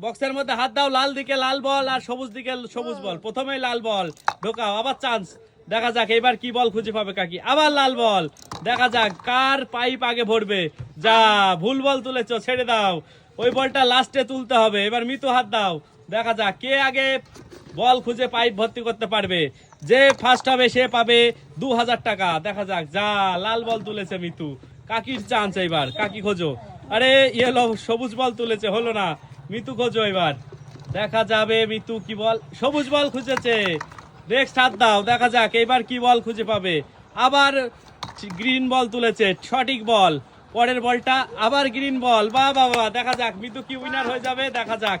বক্সের মধ্যে হাত দাও, লাল দিকে লাল বল আর সবুজ দিকে সবুজ বল। প্রথমেই লাল বল। ঢোকাও, আবার চান্স দেখা যাক এবার কি বল খুঁজে পাবে কাকি। আবার লাল বল। দেখা যাক কার পাইপ আগে ভরবে। যা, ভুল বল তুলেছ, ছেড়ে দাও। ওই বলটা লাস্টে তুলতে হবে। এবার মিতু হাত দাও। দেখা যাক কে আগে বল খুঁজে পাইপ ভর্তি করতে পারবে। যে ফার্স্ট হবে, সে পাবে দু হাজার টাকা। দেখা যাক, যা, লাল বল তুলেছে মিতু। কাকির চান্স এবার। কাকি খোঁজো। আরে, ইয়েলো, সবুজ বল তুলেছে, হলো না। মিতু, খোঁজো এবার। দেখা যাবে মিতু কি বল সবুজ বল খুঁজেছে। নেক্সট হাত দাও, দেখা যাক, এবার কি বল খুঁজে পাবে। আবার গ্রিন বল তুলেছে, সঠিক বল। পরের বলটা আবার গ্রিন বল বা বাহ দেখা যাক, মিতু কি উইনার হয়ে যাবে, দেখা যাক।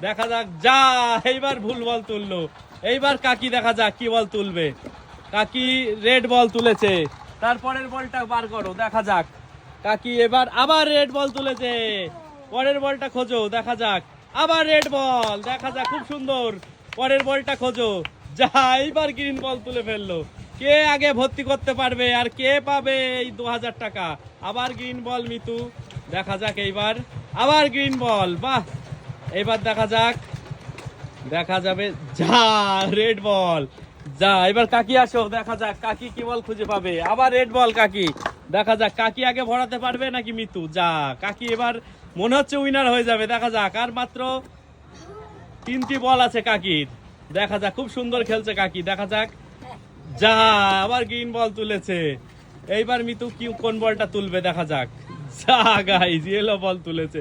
দেখা যাক, যা, এইবার ভুল বল তুললো। এইবার কাকি, দেখা যাক কি বল তুলবে। কাকি রেড বল তুলেছে। তারপরের বলটা বার করো, দেখা যাক। কাকি এবার আবার রেড বল তুলেছে। পরের বলটা খোঁজো, দেখা যাক। আবার রেড বল দেখা যাক, খুব সুন্দর। পরের বলটা খোঁজো। যা, এইবার গ্রিন বল তুলে ফেলল। কে আগে ভর্তি করতে পারবে আর কে পাবে এই দু হাজার টাকা? আবার গ্রিন বল মিতু। দেখা যাক এইবার। আবার গ্রিন বল বাহ! এবার দেখা যাক। দেখা যাবে। যা রেড বল যা এবার কাকি আসো, দেখা যাক কাকি কি বল খুঁজে পাবে। আবার রেড বল কাকি। দেখা যাক, কাকি আগে ভরাতে পারবে নাকি মিতু? যা, কাকি এবার মনে হচ্ছে উইনার হয়ে যাবে, দেখা যাক। আর মাত্র তিনটি বল আছে কাকির। দেখা যাক, খুব সুন্দর খেলছে কাকি, দেখা যাক। যা, আবার গ্রিন বল তুলেছে। এইবার মিতু কি, কোন বলটা তুলবে, দেখা যাক। যা গাইজ ইয়েলো বল তুলেছে।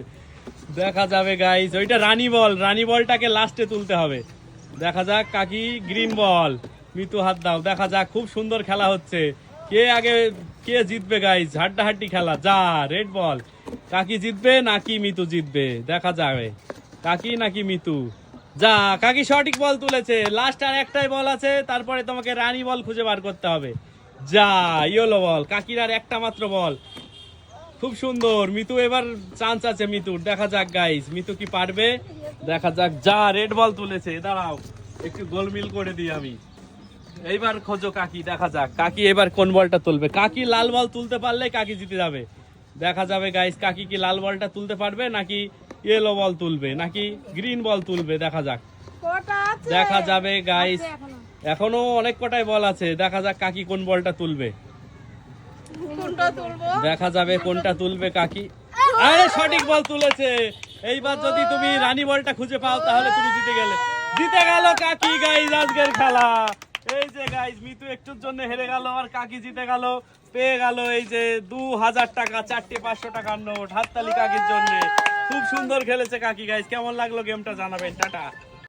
দেখা যাবে গাইজ ওইটা রানী বল রানি বলটাকে লাস্টে তুলতে হবে। দেখা যাক, কাকি গ্রিন বল মিতু হাত দাও, দেখা যাক, খুব সুন্দর খেলা হচ্ছে। কে আগে, কে জিতবে গাইজ হাড্ডাহাড্ডি খেলা, যা রেড বল কাকি জিতবে, নাকি মিতু জিতবে? দেখা যাবে। কাকি নাকি মিতু? যা, কাকি সঠিক বল তুলেছে। লাস্ট আর একটাই বল আছে, তারপরে তোমাকে রানী বল খুঁজে বার করতে হবে। যা ইয়েলো বল কাকির আর একটা মাত্র বল খুব সুন্দর। মিতু এবার চান্স আছে মিতুর দেখা যাক গাইস মিতু কি পারবে? দেখা যাক, যা রেড বল তুলেছে। দাঁড়াও, একটু গোলমিল করে দিই আমি। এইবার খোঁজো কাকি দেখা যাক। কাকি এবার কোন বলটা তুলবে? কাকি লাল বল তুলতে পারলে কাকি জিতে যাবে। দেখা যাবে গাইস কাকি কি লাল বলটা তুলতে পারবে নাকি ইয়েলো বল তুলবে নাকি গ্রিন বল তুলবে? দেখা যাক। দেখা যাবে গাইস এখনও। অনেক কটাই বল আছে। দেখা যাক কাকি কোন বলটা তুলবে। কোনটা দেখা যাবে কোনটা তুলবে কাকি। আরে সঠিক বল তুলেছে। এইবার যদি তুমি রানী বলটা খুঁজে পাও তাহলে তুমি জিতে গেলে। জিতে গেল কাকি গাইজ আজকের খেলা। এই যে গাইজ মিতু একটুর জন্য হেরে গেল আর কাকি জিতে গেল, পেয়ে গেল এই যে দু হাজার টাকা, চারটে পাঁচশো টাকার নোট, হাততালি কাকির জন্য। খুব সুন্দর খেলেছে কাকি গাইজ কেমন লাগল গেমটা জানাবেন, টাটা।